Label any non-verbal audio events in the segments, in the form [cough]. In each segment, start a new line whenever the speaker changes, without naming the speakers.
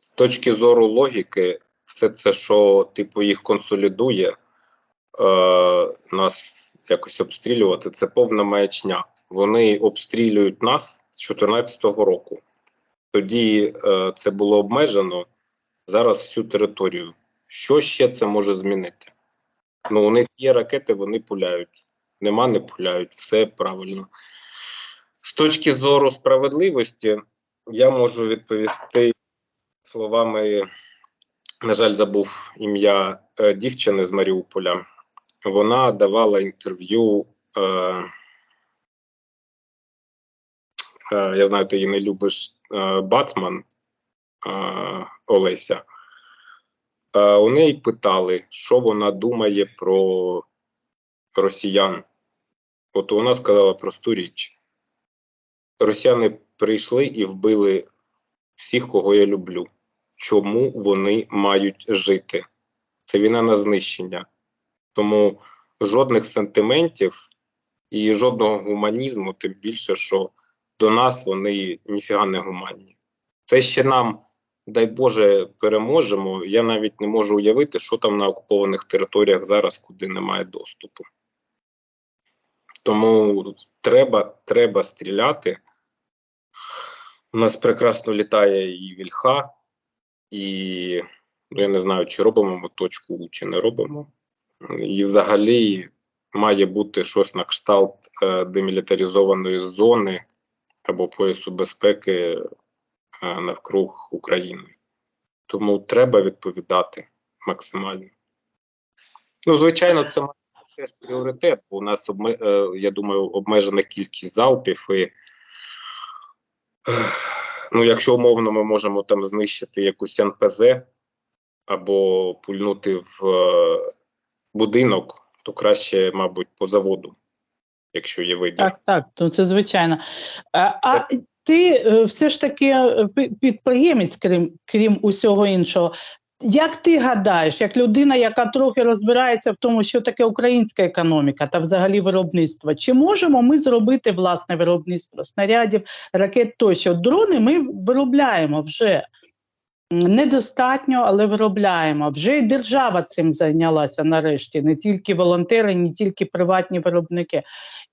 З точки зору логіки, все це, що типу їх консолідує, е, нас якось обстрілювати, це повна маячня. Вони обстрілюють нас з 2014 року. Тоді е, це було обмежено, зараз всю територію. Що ще це може змінити? Ну, у них є ракети, вони пуляють. Нема, не пуляють, все правильно. З точки зору справедливості, я можу відповісти словами, на жаль, забув ім'я е, дівчини з Маріуполя. Вона давала інтерв'ю. Е, е, я знаю, ти її не любиш е, Бацман е, Олеся. Е, у неї питали, що вона думає про росіян. От вона сказала просту річ: росіяни прийшли і вбили всіх, кого я люблю. Чому вони мають жити? Це війна на знищення. Тому жодних сантиментів і жодного гуманізму, тим більше, що до нас вони ніфіга не гуманні. Це ще нам, дай Боже, переможемо. Я навіть не можу уявити, що там на окупованих територіях зараз, куди немає доступу. Тому треба, треба стріляти. У нас прекрасно літає і вільха, і ну, я не знаю, чи робимо ми точку, чи не робимо. І взагалі має бути щось на кшталт е, демілітаризованої зони або поясу безпеки е, навкруг України. Тому треба відповідати максимально. Ну, звичайно, це має теж пріоритет, бо у нас обме... е, я думаю, обмежена кількість залпів. І ну, якщо умовно ми можемо там знищити якусь НПЗ або пульнути в е, будинок, то краще, мабуть, по заводу, якщо є вибір.
Так, так, то це звичайно. А, а ти е, все ж таки е, підприємець, крім, крім усього іншого. Як ти гадаєш, як людина, яка трохи розбирається в тому, що таке українська економіка та взагалі виробництво, чи можемо ми зробити власне виробництво снарядів, ракет тощо? Дрони ми виробляємо вже. Недостатньо, але виробляємо. Вже і держава цим зайнялася нарешті, не тільки волонтери, не тільки приватні виробники.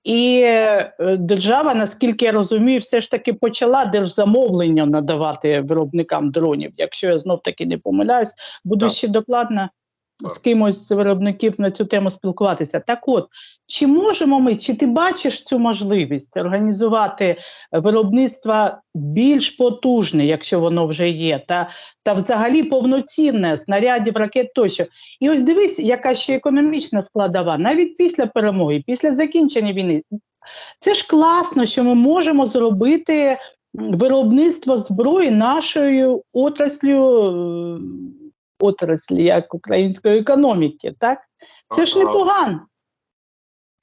І е, держава, наскільки я розумію, все ж таки почала держзамовлення надавати виробникам дронів. Якщо я знов таки не помиляюсь, буду
Так.
ще докладно
Так.
З кимось з виробників на цю тему спілкуватися. Так от, чи можемо ми, чи ти бачиш цю можливість організувати виробництво більш потужне, якщо воно вже є, та, та взагалі повноцінне снарядів, ракет тощо. І ось дивись, яка ще економічна складова, навіть після перемоги, після закінчення війни. Це ж класно, що ми можемо зробити виробництво зброї нашою отраслю, е, отраслі як української економіки. Так? Це ж непогано.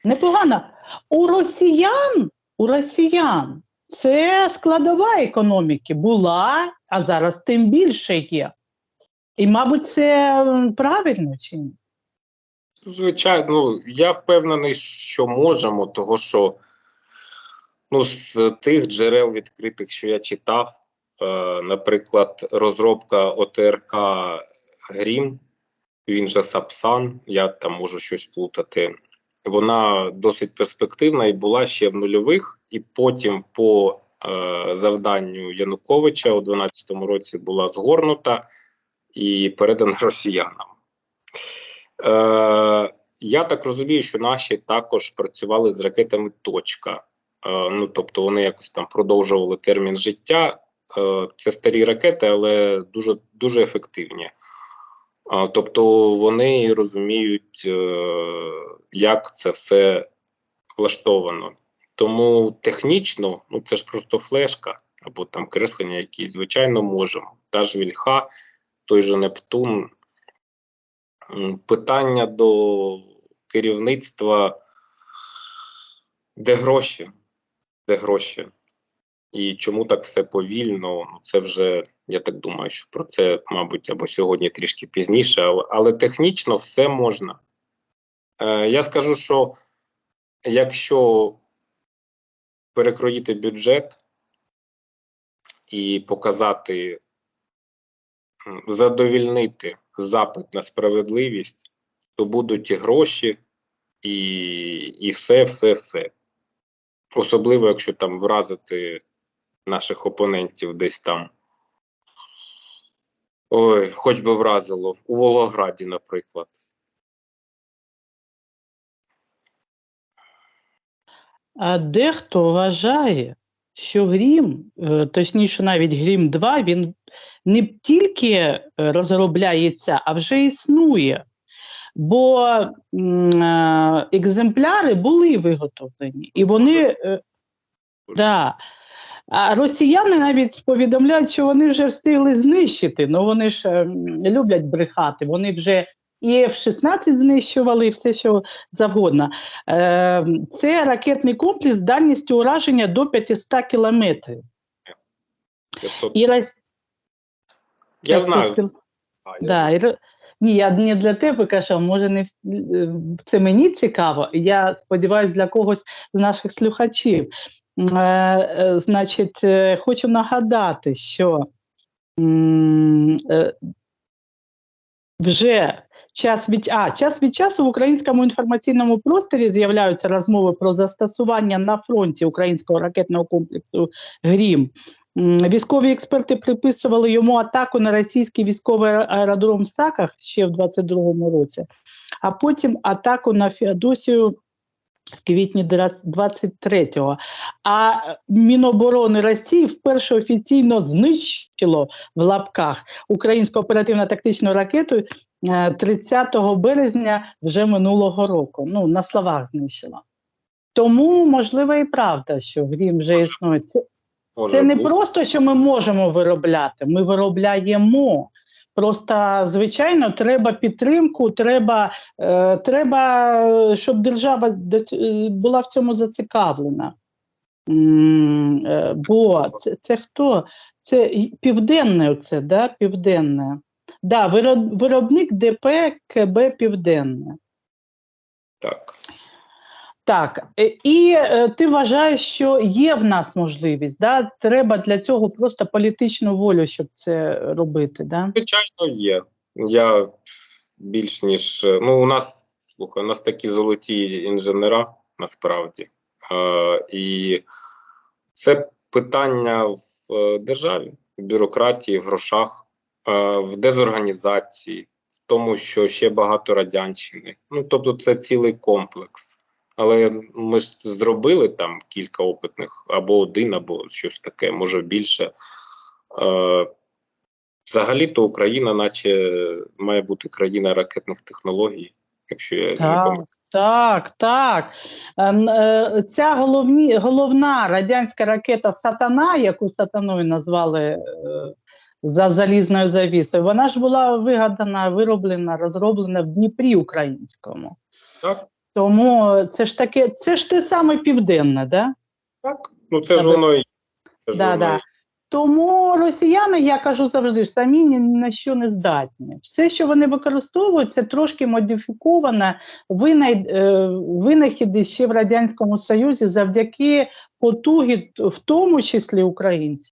Непогано. У росіян, у росіян це складова економіки була, а зараз тим більше є. І, мабуть, це правильно чи ні?
Звичайно, ну, я впевнений, що можемо, того що ну, з тих джерел відкритих, що я читав, е, наприклад, розробка ОТРК Грім, він же Сапсан, я там можу щось плутати. Вона досить перспективна і була ще в нульових, і потім по е, завданню Януковича у 2012 році була згорнута і передана [laughs] росіянам. Е, я так розумію, що наші також працювали з ракетами точка. Е, ну, тобто вони якось там продовжували термін життя. Е, це старі ракети, але дуже, дуже ефективні. Тобто вони розуміють, е, як це все влаштовано. Тому технічно, ну це ж просто флешка або там креслення якісь, звичайно, можемо. Та ж вільха, той же Нептун. Питання до керівництва, де гроші? Де гроші? І чому так все повільно? Ну, це вже, я так думаю, що про це, мабуть, або сьогодні трішки пізніше, але, але технічно все можна. Е, я скажу, що якщо перекроїти бюджет і показати задовільнити запит на справедливість, то будуть і гроші, і, і все, все, все. Особливо, якщо там вразити наших опонентів десь там. Ой, хоч би вразило. У Волограді, наприклад.
А дехто вважає, що Грім, е, точніше, навіть Грім 2, він не тільки е, розробляється, а вже існує. Бо е, екземпляри були виготовлені, і вони. Да. А росіяни навіть повідомляють, що вони вже встигли знищити. Ну вони ж ем, люблять брехати. Вони вже і F-16 знищували, і все, що завгодно. Е, це ракетний комплекс з дальністю ураження до 500 кілометрів.
500.
І Рос...
Я
500
знаю.
кіл-
А, я
Да, і... Ні, я не для тебе кажу, може не це мені цікаво. Я сподіваюся, для когось з наших слухачів. Е, е, значить, е, хочу нагадати, що вже час від, а, час від часу в українському інформаційному просторі з'являються розмови про застосування на фронті українського ракетного комплексу Грім. Військові експерти приписували йому атаку на російський військовий аеродром в Саках ще в 22-му році, а потім атаку на Феодосію в квітні 23-го. А Міноборони Росії вперше офіційно знищило в лапках українську оперативно-тактичну ракету е, 30 березня вже минулого року. Ну, на словах знищила. Тому, можливо, і правда, що Грім вже існує. Це, не просто, що ми можемо виробляти, ми виробляємо. Просто, звичайно, треба підтримку, треба, е, треба, щоб держава е, була в цьому зацікавлена. Е, бо це, це хто? Це південне, це, да? південне. Да, вироб- виробник ДП КБ Південне.
Так.
Так, е, і е, ти вважаєш, що є в нас можливість, да? треба для цього просто політичну волю, щоб це робити. Да?
Звичайно, є. Я більш ніж. е, Ну, у нас, слухай, у нас такі золоті інженера насправді. Е, і це питання в державі, в бюрократії, в грошах, е, в дезорганізації, в тому, що ще багато радянщини. Ну, тобто, це цілий комплекс. Але ми ж зробили там кілька опитних, або один, або щось таке, може більше. Е, Взагалі-то Україна, наче має бути країна ракетних технологій, якщо я не
Так, так, так. Ем, е, Ця головні, головна радянська ракета Сатана, яку сатаною назвали е, за залізною завісою, вона ж була вигадана, вироблена, розроблена в Дніпрі українському.
Так,
Тому це ж таке, це ж те саме південне, да?
так. Ну це ж воно і є.
Да, да. Тому росіяни, я кажу завжди, самі ні на що не здатні. Все, що вони використовують, це трошки модифіковане винай, е, винахіди ще в Радянському Союзі завдяки потугі, в тому числі українців.